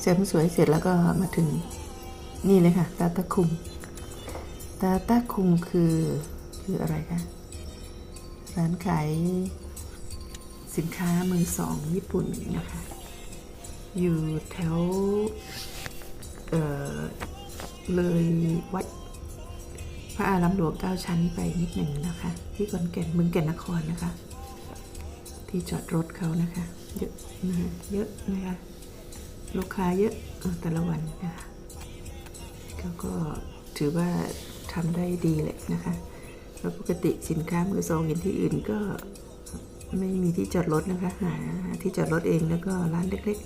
เสริมสวยเสร็จแล้วก็มาถึงนี่เลยค่ะ ตาตาคุมตาตาคุมคือคืออะไรคะร้านขายสินค้ามือสองญี่ปุ่นนะคะ อยู่แถวเเลยวัดพระอารามหลวงเก้าชั้นไปนิดหนึ่งนะคะ ที่ขอนแก่นเมืองแก่นนครนะคะ ที่จอดรถเขานะคะ เยอะนะคะเยอะนะคะ ลูกค้าเยอะแต่ละวันนะคะเขาก็ถือว่าทำได้ดีเลยนะคะ แล้วปกติสินค้ามือสองเห็นที่อื่นก็ไม่มีที่จอดรถนะคะหาหาที่จอดรถเองแล้วก็ร้านเล็ก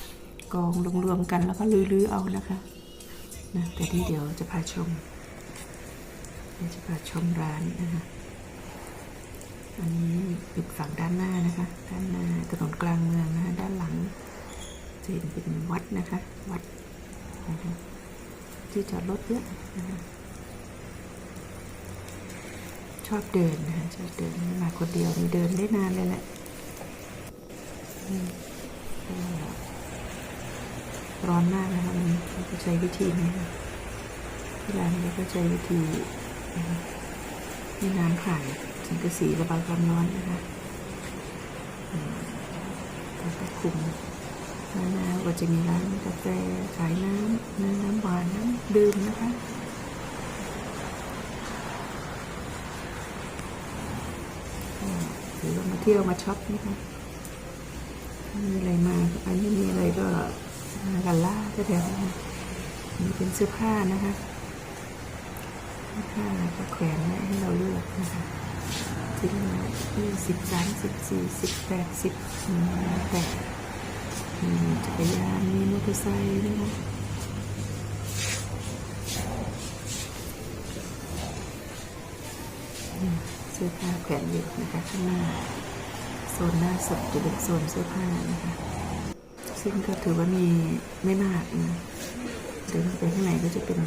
ๆ กองรวมๆกันแล้วก็ลื้อๆเอานะคะนะแต่ที่เดี๋ยวจะพาชมเดี๋ยวจะพาชมร้านนะคะอันนี้เป็นฝั่งด้านหน้านะคะ ด้านหน้าถนนกลางเมืองนะคะด้านหลัง จะเห็นเป็นวัดนะคะ วัดนะคะที่จอดรถเยอะนะคะชอบเดินนะคะชอบเดินมาคนเดียวนี่เดินได้นานเลยแหละร้อนมากนะคะวันนี้เราก็ใช้วิธีนี้ค่ะที่ร้านเราก็ใช้วิธีนะคะให้น้ำผ่านสังกะสีระบายความร้อนนะคะแล้วก็คุม นน้ำก็จะมีร้านกาแฟขายน้ำน้ำน้ำหวานน้ำดื่มนะคะหรือว่ามาเที่ยวมาช็อปนะคะมีอะไรมาก็ไปไม่มีอะไรก็มากันล่าแถวๆนี้มีเป็นเสื้อผ้านะคะเสื้อผ้าก็แขวนไว้ให้เราเลือกนะคะชิ้นละยี่สิบสามสิบสี่สิบแปดสิบแปด จักรยานมีมอเตอร์ไซค์นะคะเสื้อผ้าแขวนอยู่นะคะข้างหน้าโซนหน้าสดจะเป็นโซนเสื้อผ้านะคะ ซึ่งก็ถือว่ามีไม่มากนะเดินไปข้างในก็จะเป็น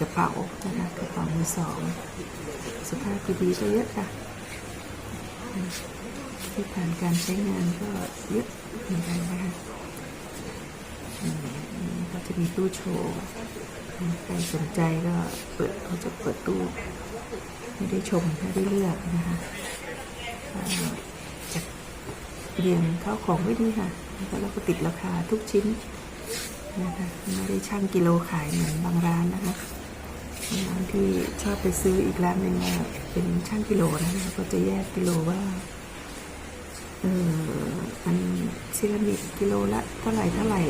กระเป๋านะคะกระเป๋ามือสองสภาพดีๆก็เยอะค่ะ ที่ผ่านการใช้งานก็เยอะเหมือนกันนะคะอืมก็จะมีตู้โชว์ ใครสนใจก็เปิดเขาจะเปิดตู้ให้ได้ชมให้ได้เลือกนะคะก็จะเรียงเข้าของไว้ดีค่ะ แล้วก็เราก็ติดราคาทุกชิ้นนะคะไม่ได้ช่างกิโลขายเหมือนบางร้านนะคะบางร้านที่ชอบไปซื้ออีกร้านหนึ่งว่าเป็นช่างกิโลนะคะก็จะแยกกิโลว่า เอออันเซรามิกกิโลละเท่าไหร่เท่าไหร่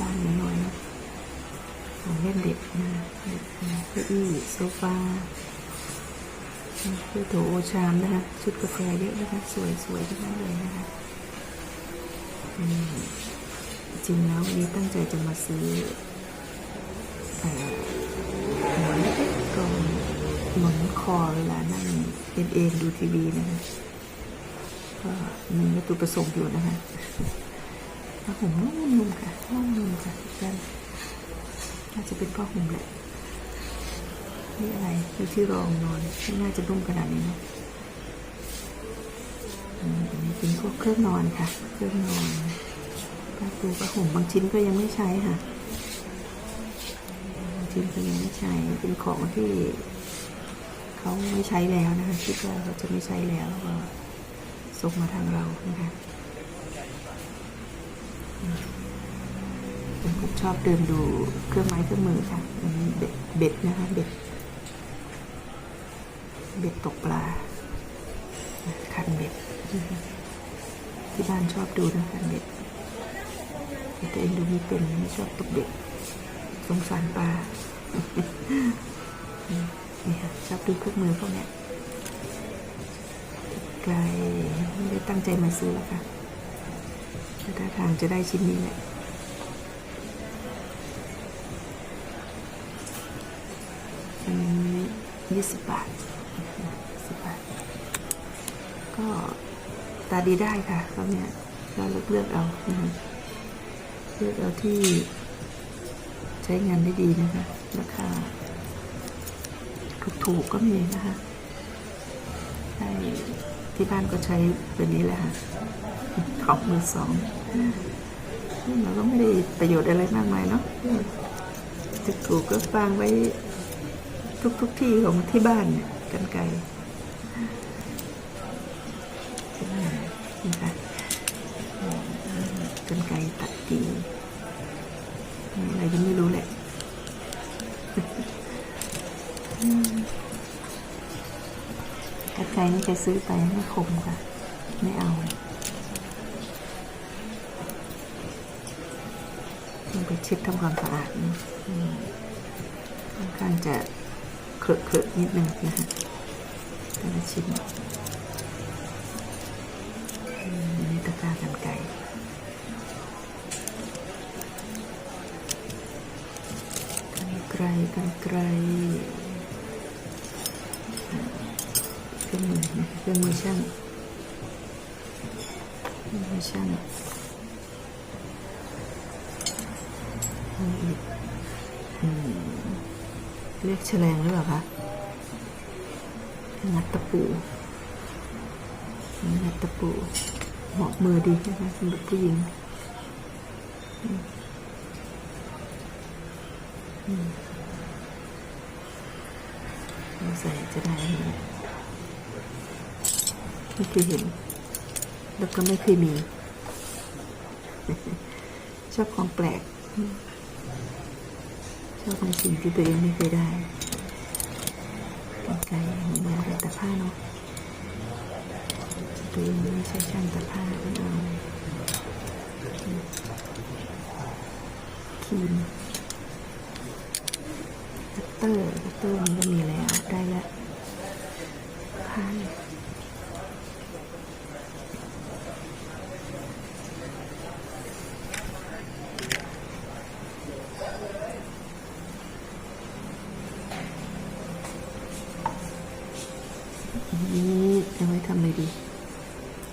บ้านน้อยๆของเล่นเด็กนะเก้าอี้โซฟาเพื่อโถโอชามนะคะชุดกาแฟเยอะนะคะสวยๆทั้งนั้นเลยนะคะจริงแล้ววันนี้ตั้งใจจะมาซื้อหมอนเล็กๆก่องหมอนคอเวลานั่งเป็นเองดูทีวีนะคะ ก็มีวัตถุประสงค์อยู่นะคะผ้าห่มนุ่มๆค่ะนุ่มๆค่ะทุกท่านน่าจะเป็นผ้าห่มแหละนี่อะไรคือที่รองนอนไม่น่าจะนุ่มขนาดนี้นะอันนี้เป็นพวกเครื่องนอนค่ะ เครื่องนอนผ้าปูผ้าห่มบางชิ้นก็ยังไม่ใช้ค่ะบางชิ้นก็ยังไม่ใช้เป็นของที่เขาไม่ใช้แล้วนะคะคิดว่าเขาจะไม่ใช้แล้วก็ ส่งมาทางเรานะคะผมชอบเดินดูเครื่องไม้เครื่องมือค่ะอันนี้เบ็ดเบ็ดนะคะเบ็ด เบ็ดตกปลาคันเบ็ด ที่บ้านชอบดูนะคันเบ็ดแต่ตัวเองดูไม่เป็นไม่ชอบตกเบ็ดสงสารปลานี่ค่ะชอบดูเครื่องมือพวกเนี้ย ไกลไม่ได้ตั้งใจมาซื้อหรอกค่ะแต่ถ้าทางจะได้ชิ้นนี้แหละอันนี้ยี่สิบบาทสิบบาท ก็ตาดีได้ค่ะตอนเนี้ยก็เลือกเลือกเอาเลือกเอาที่ใช้งานได้ดีนะคะ ราคาถูกๆก็มีนะคะได้ ที่บ้านก็ใช้แบบนี้แหละค่ะของมือสองเราก็ไม่ได้ประโยชน์อะไรมากมายเนาะจะถูกก็วางไว้ทุกทุกๆที่ของที่บ้านเนี่ยกันไกลนี่ค่ะกันไกลตัดกิ่งอะไรก็ไม่รู้แหละ กระไกรนี่แกซื้อไปไม่คมค่ะ ไม่เอาต้องไปเช็ดทำความสะอาดนะค่อนข้างจะเคลอะๆนิดนึงนะคะแต่ละชิ้น มือนะคะเรื่องมือช่างเครื่องมือช่างนี่อีกอืมเรียกแฉลงหรือเปล่าคะงัดตะปูงัดตะปูเหมาะมือดีนะคะสำหรับผู้หญิงเราใส่จะได้ไหม ไม่เคยเห็น แล้วก็ไม่เคยมี ชอบของแปลก ชอบในสิ่งที่ตัวเองไม่เคยได้กันไกลเหมือนอะไรแต่ผ้าเนาะตัวเองไม่ใช่ช่างแต่ผ้าไม่เอาครีมคัตเตอร์คัตเตอร์มันก็มีแล้วได้แล้วผ้าเนี่ย นี่เอาไว้ทำอะไรดี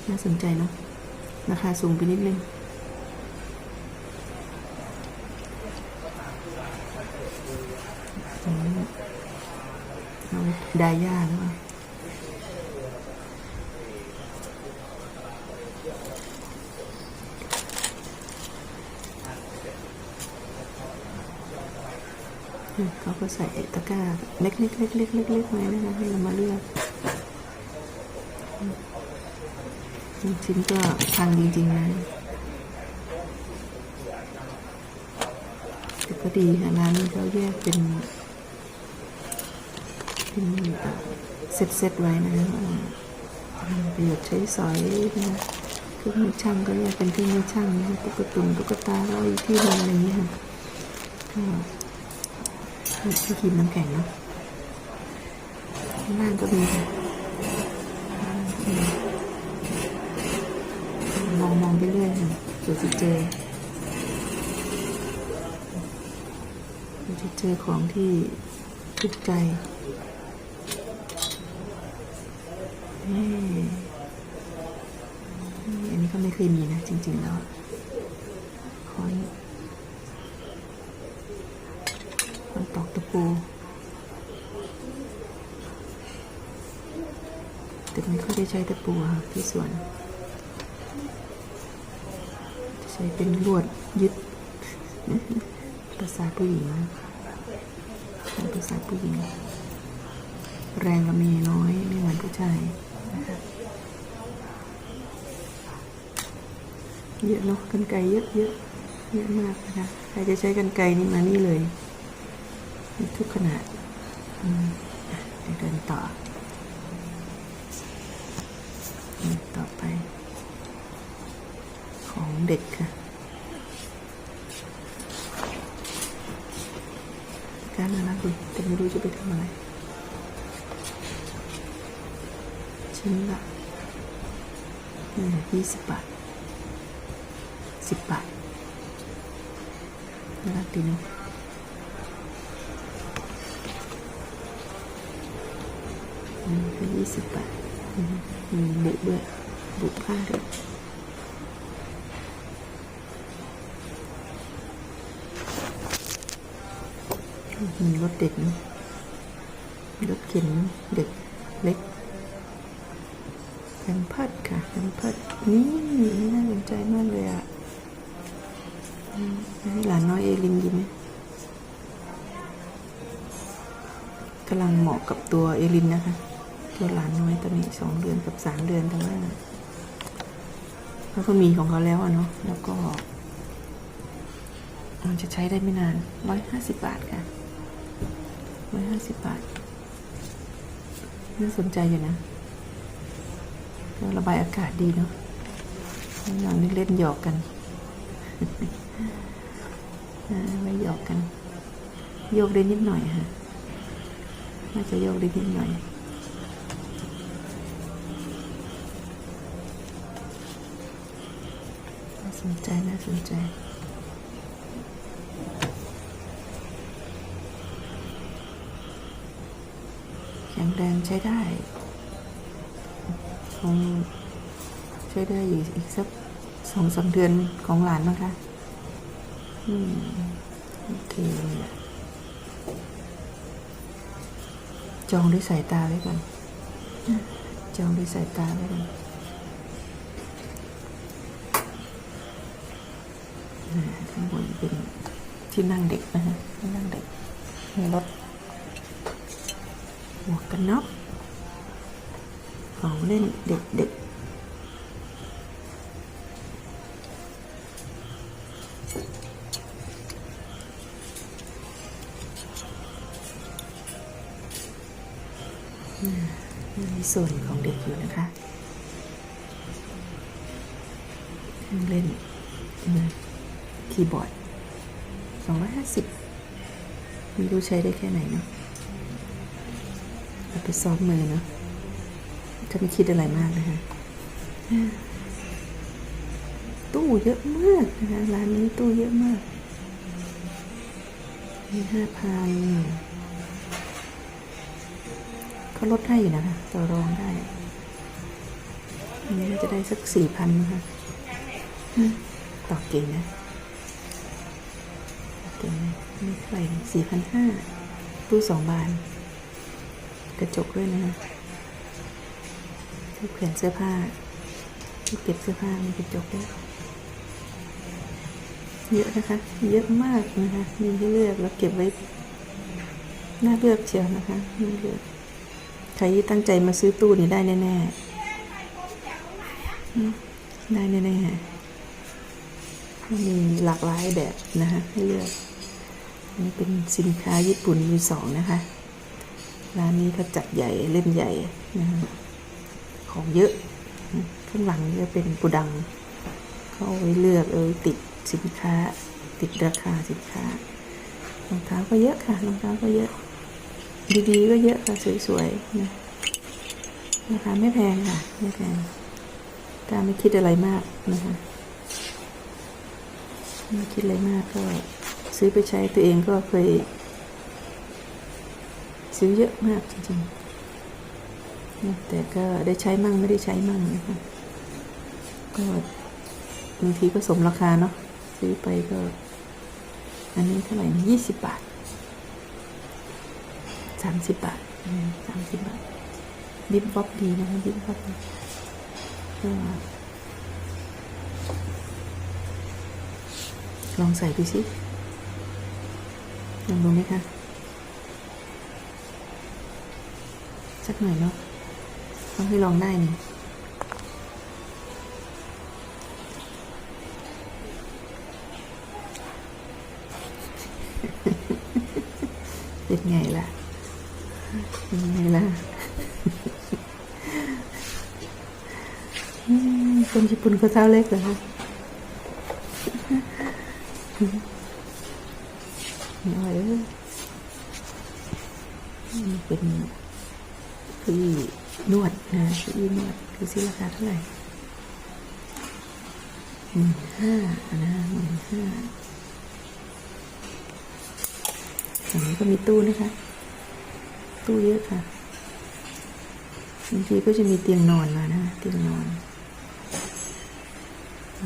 น่าสนใจเนาะราคาสูงไปนิดนึงเอาไว้ดายาหรือเปล่าเขาก็ใส่ตะกร้าเล็กๆเล็กๆเล็กๆไว้นะคะให้เรามาเลือก บาง ชิ้นก็พังจริงๆนะแต่ก็ดีค่ะร้านนี้เขาแยกเป็น เป็นเซตเซตๆไว้นะประโยชน์ใช้สอยนะเครื่องมือช่างก็แยกเป็นเครื่องมือช่างนะตุ๊กตุ่นตุ๊กตาก็อีกที่หนึงอะไรอย่างเงี้ยค่ะก็ที่กินน้ำแข็งเนาะข้างล่างก็มีค่ะ มองมองไปเรื่อยค่ะเดี๋ยว จะเจอเดี๋ยวจะเจอของที่ถูกใจนี่อันนี้ก็ไม่เคยมีนะ จริง ๆ แล้วคอนคอนตอกตะปูแต่ไม่ค่อยได้ใช้ตะปูค่ะที่สวน ใช้เป็นลวดยึดภาษาผู้หญิงภาษาผู้หญิง แรงเรามีน้อยไม่เหมือนผู้ชายเยอะเนาะกันไกเยอะเยอะเยอะมากนะคะใครจะใช้กันไกนี่มานี่เลยทุกขนาดเดินต่อต่อไป ของเด็กค่ะ การน่ารักดีแต่ไม่รู้จะไปทำอะไรชิ้นละยี่สิบบาทสิบบาทน่ารักดีเนาะอืมก็ยี่สิบบาทอืมมีบุด้วยบุผ้าด้วย มีรถเด็กนะรถเข็นเด็กเล็กแพมพิร์ดค่ะแพมพิร์ดนี่นี่น่าสนใจมากเลยอะหลานน้อยเอลินดีไหมกำลังเหมาะกับตัวเอลินนะคะ ตัวหลานน้อยตอนนี้สองเดือนกับสามเดือนแต่ว่าเขาก็มีของเขาแล้วอะเนาะแล้วก็มันจะใช้ได้ไม่นานร้อยห้าสิบบาทค่ะ ร้อยห้าสิบบาท น่าสนใจอยู่นะก็ระบายอากาศดีเนาะหลังนี้เล่นหยอกกันไว้หยอกกัน โยกได้นิดหน่อยฮะน่าจะโยกได้นิดหน่อยน่าสนใจน่าสนใจ ข็งแรงใช้ได้คงใช้ได้อยู่อีกสักสองสามเดือนของหลานมั้งคะ อืม โอเคจองด้วยสายตาไว้ก่อนจองด้วยสายตาไว้ก่อนข้างบนเป็นที่นั่งเด็กนะฮะที่นั่งเด็กมีรถ หมวกกันน็อกของเล่นเด็กๆมีส่วนของเด็กอยู่นะคะเครื่องเล่นคีย์บอร์ด250ไม่รู้ใช้ได้แค่ไหนเนาะ ไปซ้อมมือเนาะถ้าไม่คิดอะไรมากนะคะตู้เยอะมากนะคะร้านนี้ตู้เยอะมากมีห้าพันเขาลดให้อยู่นะคะต่อรองได้อันนี้น่าจะได้สักสี่พันนะคะต่อเก่งนะต่อเก่งนะนี่เท่าไหร่สี่พันห้าตู้สองบาน กระจกด้วยนะคะที่แขวนเสื้อผ้า ที่เก็บเสื้อผ้ามีกระจกด้วยเยอะนะคะ เยอะมากนะคะมีให้เลือกแล้วเก็บไว้น่าเลือกเชียวนะคะน่าเลือกใครที่ตั้งใจมาซื้อตู้นี่ได้แน่ๆได้แน่ๆมีหลากหลายแบบนะคะให้เลือกนนี่เป็นสินค้าญี่ปุ่นมือสองนะคะ ร้านนี้เขาจัดใหญ่เล่นใหญ่นะของเยอะ ข้างหลังจะเป็นปูดังเขาเอาไว้เลือกเออติดสินค้า ติดราคาสินค้ารองเท้าก็เยอะค่ะรองเท้าก็เยอะ ดีๆก็เยอะค่ะสวยๆนะราคาไม่แพงค่ะไม่แพงกาไม่คิดอะไรมากนะคะไม่คิดอะไรมากก็ซื้อไปใช้ตัวเองก็เคย ซื้อเยอะมากจริงๆ แต่ก็ได้ใช้มั่งไม่ได้ใช้มั่งนะคะก็บางทีก็สมราคาเนาะซื้อไปก็ อันนี้เท่าไหร่ยี่สิบบาทสามสิบบาทสามสิบบาทบิ๊บบ๊อบดีนะคะบิ๊บบ๊อบก็ลองใส่ดูสิลองดูไหมคะ สักหน่อยเนาะต้องให้ลองได้นี่เป็นไงล่ะ เป็นไงล่ะคนญี่ปุ่นก็เท้าเล็กเหรอคะน้อยเอ้ยเป็น ออนวดนะเคืออนวดคือซื้อราคาเท่าไหร่หมื่นห้านะหมื่นห้าฝั่งนี้ก็มีตู้นะคะ ตู้เยอะค่ะบางทีก็จะมีเตียงนอนมานะเตียงนอนอ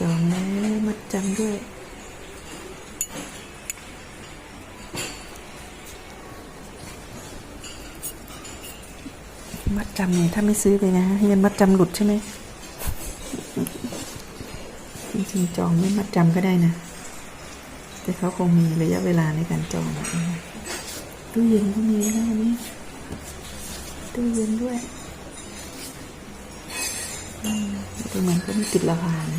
จองแล้วมัดจำด้วย มัดจำเนี่ยถ้าไม่ซื้อเลยนะเงินมัดจำหลุดใช่ไหมจริงๆจองไม่มัดจำก็ได้นะ แต่เขาคงมีระยะเวลาในการจองตู้เย็นก็มีนะวันนี้ตู้เย็นด้วยดูเหมือนก็ไม่ติดราคานะ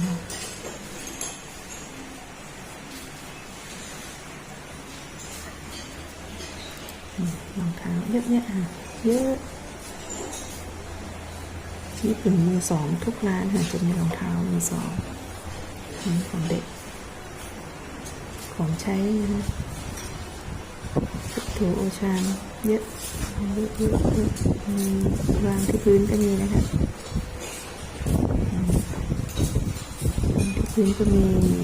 รองเท้าเยอะแยะอะเยอะ ญี่ปุ่นมือสอง ทุกร้านค่ะจะมีรองเท้ามือสองของเด็ก ของใช้นะถูโอชานเยอะเยอะเยอะเยอะมีวางที่พื้นก็มีนะคะที่พื้นก็มี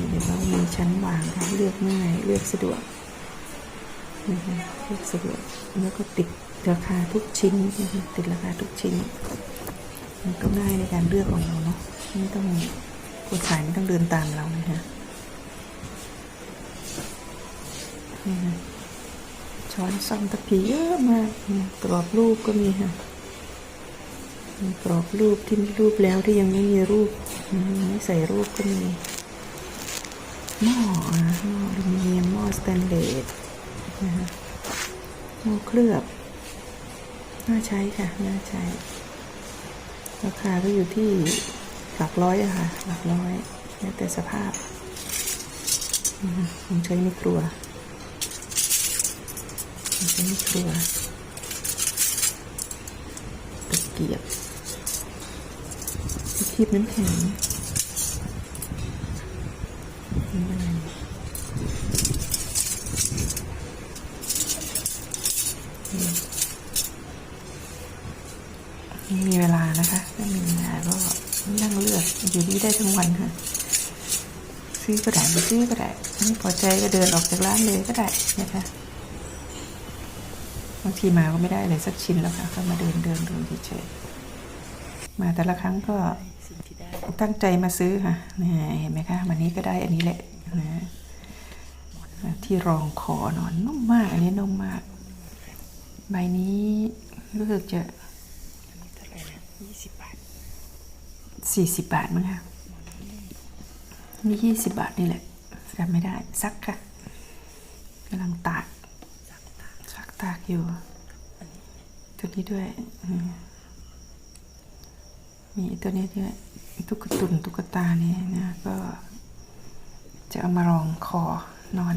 เดี๋ยวเรามีชั้นวางค่ะเลือกง่ายเลือกสะดวกนะคะเลือกสะดวกแล้วก็ติดราคาทุกชิ้นนะคะติดราคาทุกชิ้น มันก็ง่ายในการเลือกของเราเนาะไม่ต้องคนขายไม่ต้องเดินตามเรานะคะนี่ค่ะช้อนซ่อมตะพีเยอะมากกรอบรูปก็มีค่ะกรอบรูปที่มีรูปแล้วที่ยังไม่มีรูปไม่ใส่รูปก็มีหม้ออะหม้ออลูมิเนียมหม้อสแตนเลสนะคะหม้อเคลือบน่าใช้ค่ะน่าใช้ ราคาก็อยู่ที่หลักร้อยอะค่ะ หลักร้อยแล้วแต่สภาพผมใช้ในครัวมันจะไม่ครัวตะเกียบคีบน้ำแข็งนี่อะไรนี่ มีเวลานะคะถ้ามีเวลาก็นั่งเลือกอยู่นี่ได้ทั้งวันค่ะ ซื้อก็ได้ไม่ซื้อก็ได้ไม่พอใจก็เดินออกจากร้านเลยก็ได้นะคะบางทีมาก็ไม่ได้อะไรสักชิ้นแล้วค่ะก็มาเดินเดินดูเฉยๆมาแต่ละครั้งก็ตั้งใจมาซื้อค่ะนี่เห็นไหมคะวันนี้ก็ได้อันนี้แหละนะที่รองคอนอนนุ่มมาก อันนี้นุ่มมาก ใบนี้รู้สึกจะ สี่สิบบาทมั้งคะนี่ยี่สิบบาทนี่แหละจำไม่ได้ซักค่ะกำลังตากซักตากอยู่ตัวนี้ด้วยมมีตัวนี้ด้วยตุ๊กตุนตุ๊กตาเนี่ยนะก็จะเอามารองคอนอน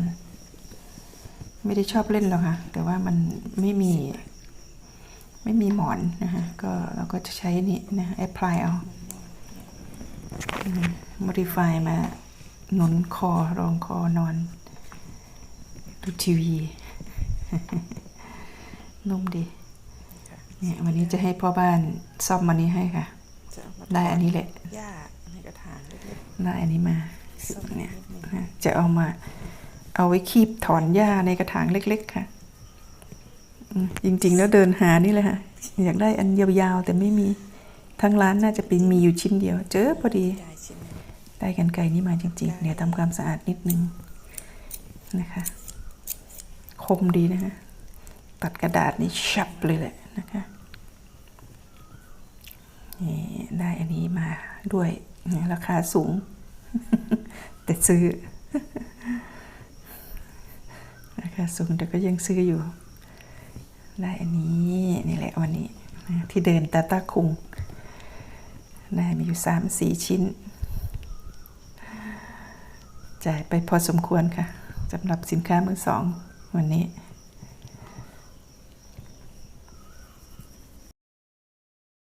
ไม่ได้ชอบเล่นหรอกค่ะแต่ว่ามันไม่มี ไม่มีหมอนนะคะก็เราก็จะใช้นี่นะแอปพลายเอา modify มาหนุนคอรองคอนอน ดูทีวี นุ่มดีเนี่ยวันนี้จะให้พ่อบ้านซ่อมมันนี้ให้ค่ะ ได้อันนี้แหละหญ้าในกระถางได้อันนี้มาเนี่ยจะเอามา เอาไว้คีบถอนหญ้าในกระถางเล็ก ๆ ค่ะ จริง ๆ แล้วเดินหานี่แหละค่ะอยากได้อันยาวๆ แต่ไม่มีทั้งร้านน่าจะเป็นมีอยู่ชิ้นเดียว เจอพอดีๆยายชิ้นหนึ่งได้กันไกลนี่มาจริง ๆ เดี๋ยวทำความสะอาดนิดนึงนะคะ คมดีนะคะตัดกระดาษนี่ชับเลยแหละนะคะนี่ได้อันนี้มาด้วยนี่ราคาสูง แต่ซื้อราคาสูงแต่ก็ยังซื้ออยู่ ได้อันนี้นี่แหละวันนี้นะที่เดินตาตาคุง ได้มีอยู่สามสี่ชิ้น จ่ายไปพอสมควรค่ะสำหรับสินค้ามือสองวันนี้